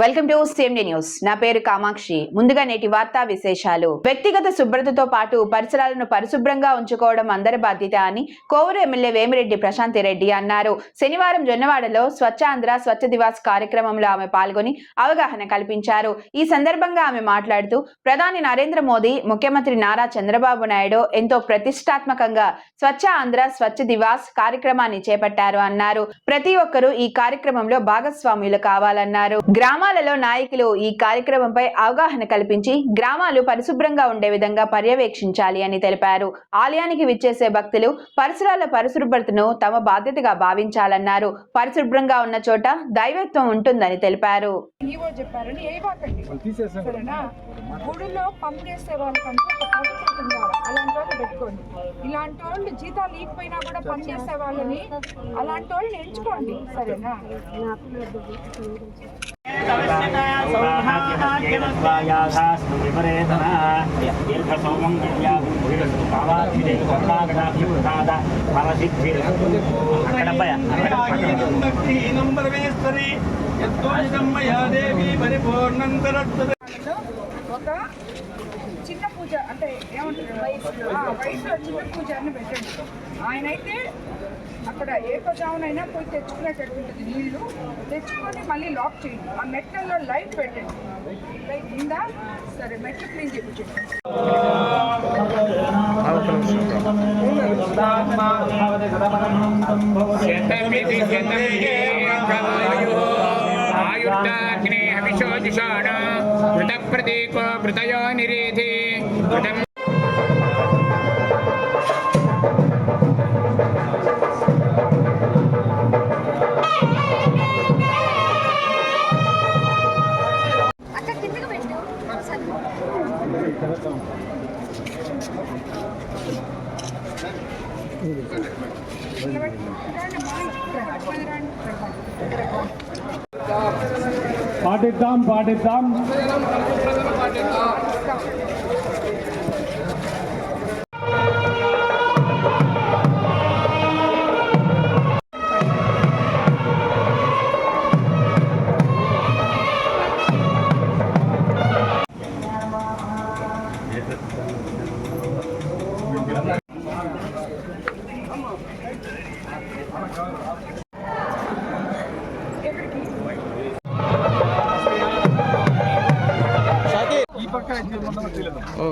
Welcome to CMD news. నా పేరు కామాక్షి. ముందుగా నేటి వార్తా విశేషాలు. వ్యక్తిగత శుభ్రతతో పాటు పరిసరాలను పరిశుభ్రంగా ఉంచుకోవడం అందరి బాధ్యత అని కోవూరు ఎమ్మెల్యే వేమిరెడ్డి ప్రశాంతి రెడ్డి అన్నారు. శనివారం జొన్నవాడలో స్వచ్ఛాంధ్ర స్వచ్ఛ దివాస్ కార్యక్రమంలో ఆమె పాల్గొని అవగాహన కల్పించారు. ఈ సందర్భంగా ఆమె మాట్లాడుతూ ప్రధాని నరేంద్ర మోదీ ముఖ్యమంత్రి నారా చంద్రబాబు నాయుడు ఎంతో ప్రతిష్టాత్మకంగా స్వచ్ఛ ఆంధ్ర స్వచ్ఛ దివాస్ కార్యక్రమాన్ని చేపట్టారు అన్నారు. ప్రతి ఒక్కరూ ఈ కార్యక్రమంలో భాగస్వాములు కావాలన్నారు. గ్రామ గ్రామాలలో నాయకులు ఈ కార్యక్రమంపై అవగాహన కల్పించి గ్రామాలు పరిశుభ్రంగా ఉండే విధంగా పర్యవేక్షించాలి అని తెలిపారు. ఆలయానికి విచ్చేసే భక్తులు పరిసరాల పరిశుభ్రతను తమ బాధ్యతగా భావించాలన్నారు. పరిశుభ్రంగా ఉన్న చోట దైవత్వం ఉంటుందని తెలిపారు. ఈవో చెప్పారని వేయబాకండి సరేనా? గుడిలో పనిచేసే వాళ్ళకంటే ఒక పవిత్రత ఉండాలి అలాంటి వాళ్ళు పెట్టుకోండి. ఇలాంటి వాళ్ళు జీతాలు ఇకపోయినా కూడా పనిచేసే వాళ్ళని అలాంటి వాళ్ళని ఎంచుకోండి. సరేనా? ఒక చిన్న పూజ అంటే ఏమంటారు? ఆ, వయసులో చిన్న పూజ అని పెట్టండి. ఆయనైతే అక్కడ ఏ ప్రజావునైనా పోయి తెచ్చుకునేటట్టు ఉంటుంది. నీళ్ళు తెచ్చుకొని మళ్ళీ లాక్ చేయండి. ఆ మెట్లలో లైట్ పెట్టండి. లైట్ ఉందా? సరే మెట్లు క్లీన్ చేయించండి ఆయుర్దాగ్నే మృత మృతప్రదీపో మృతయో నిరేధి మృతం పాటిద్దాం ഓ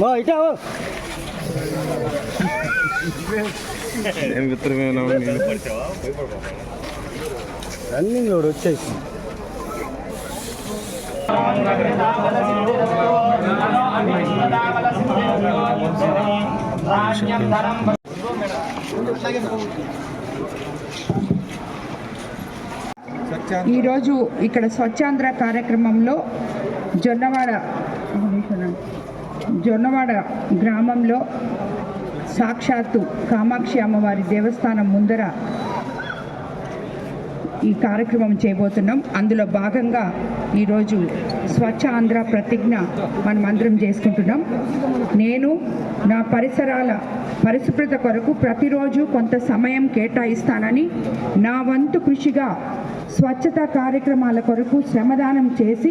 పాటిద్దాం రన్నింగ్ లోడ్ వచ్చేసి ఈరోజు ఇక్కడ స్వచ్ఛాంధ్ర కార్యక్రమంలో జొన్నవాడ జొన్నవాడ గ్రామంలో సాక్షాత్తు కామాక్షి అమ్మవారి దేవస్థానం ముందర ఈ కార్యక్రమం చేయబోతున్నాం. అందులో భాగంగా ఈరోజు స్వచ్ఛ ఆంధ్ర ప్రతిజ్ఞ మనం అందరం చేసుకుంటున్నాం. నేను నా పరిసరాల పరిశుభ్రత కొరకు ప్రతిరోజు కొంత సమయం కేటాయిస్తానని నా వంతు కృషిగా స్వచ్ఛత కార్యక్రమాల కొరకు శ్రమదానం చేసి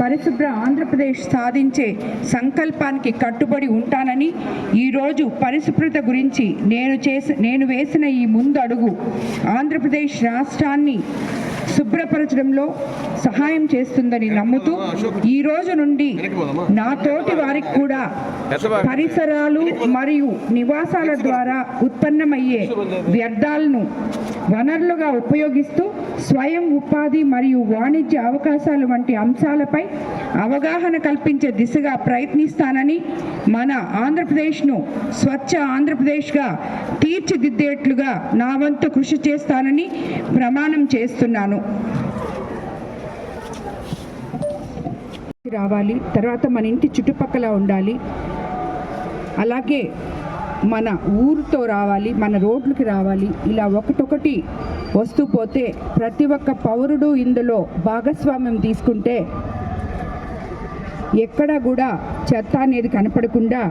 పరిశుభ్ర ఆంధ్రప్రదేశ్ సాధించే సంకల్పానికి కట్టుబడి ఉంటానని ఈరోజు పరిశుభ్రత గురించి నేను చేసి నేను వేసిన ఈ ముందడుగు ఆంధ్రప్రదేశ్ రాష్ట్రాన్ని శుభ్రపరచడంలో సహాయం చేస్తుందని నమ్ముతూ ఈ రోజు నుండి నా తోటి వారికి కూడా పరిసరాలు మరియు నివాసాల ద్వారా ఉత్పన్నమయ్యే వ్యర్థాలను వనరులుగా ఉపయోగిస్తూ స్వయం ఉపాధి మరియు వాణిజ్య అవకాశాలు వంటి అంశాలపై అవగాహన కల్పించే దిశగా ప్రయత్నిస్తానని మన ఆంధ్రప్రదేశ్ను స్వచ్ఛ ఆంధ్రప్రదేశ్గా తీర్చిదిద్దేట్లుగా నా వంతు కృషి చేస్తానని ప్రమాణం చేస్తున్నాను. రావాలి. తర్వాత మన ఇంటి చుట్టుపక్కల ఉండాలి. అలాగే మన ఊరితో రావాలి మన రోడ్లకి రావాలి ఇలా ఒకటొకటి వస్తూ పోతే ప్రతి ఒక్క పౌరుడు ఇందులో భాగస్వామ్యం తీసుకుంటే ఎక్కడ కూడా చెత్త అనేది కనపడకుండా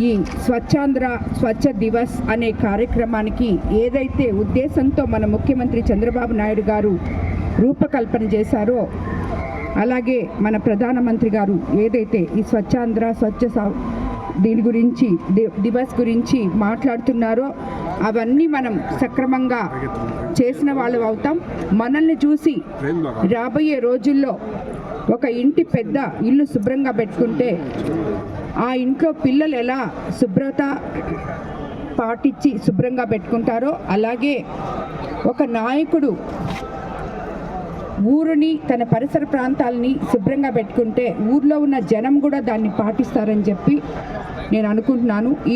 ఈ స్వచ్ఛాంధ్ర స్వచ్ఛ దివస్ అనే కార్యక్రమానికి ఏదైతే ఉద్దేశంతో మన ముఖ్యమంత్రి చంద్రబాబు నాయుడు గారు రూపకల్పన చేశారో అలాగే మన ప్రధానమంత్రి గారు ఏదైతే ఈ స్వచ్ఛాంధ్ర స్వచ్ఛ దీని గురించి దివస్ గురించి మాట్లాడుతున్నారో. అవన్నీ మనం సక్రమంగా చేసిన వాళ్ళు అవుతాం. మనల్ని చూసి రాబోయే రోజుల్లో ఒక ఇంటి పెద్ద ఇల్లు శుభ్రంగా పెట్టుకుంటే ఆ ఇంట్లో పిల్లలు ఎలా శుభ్రత పాటించి శుభ్రంగా పెట్టుకుంటారో అలాగే ఒక నాయకుడు ఊరుని తన పరిసర ప్రాంతాలని శుభ్రంగా పెట్టుకుంటే ఊర్లో ఉన్న జనం కూడా దాన్ని పాటిస్తారని చెప్పి నేను అనుకుంటున్నాను. ఈ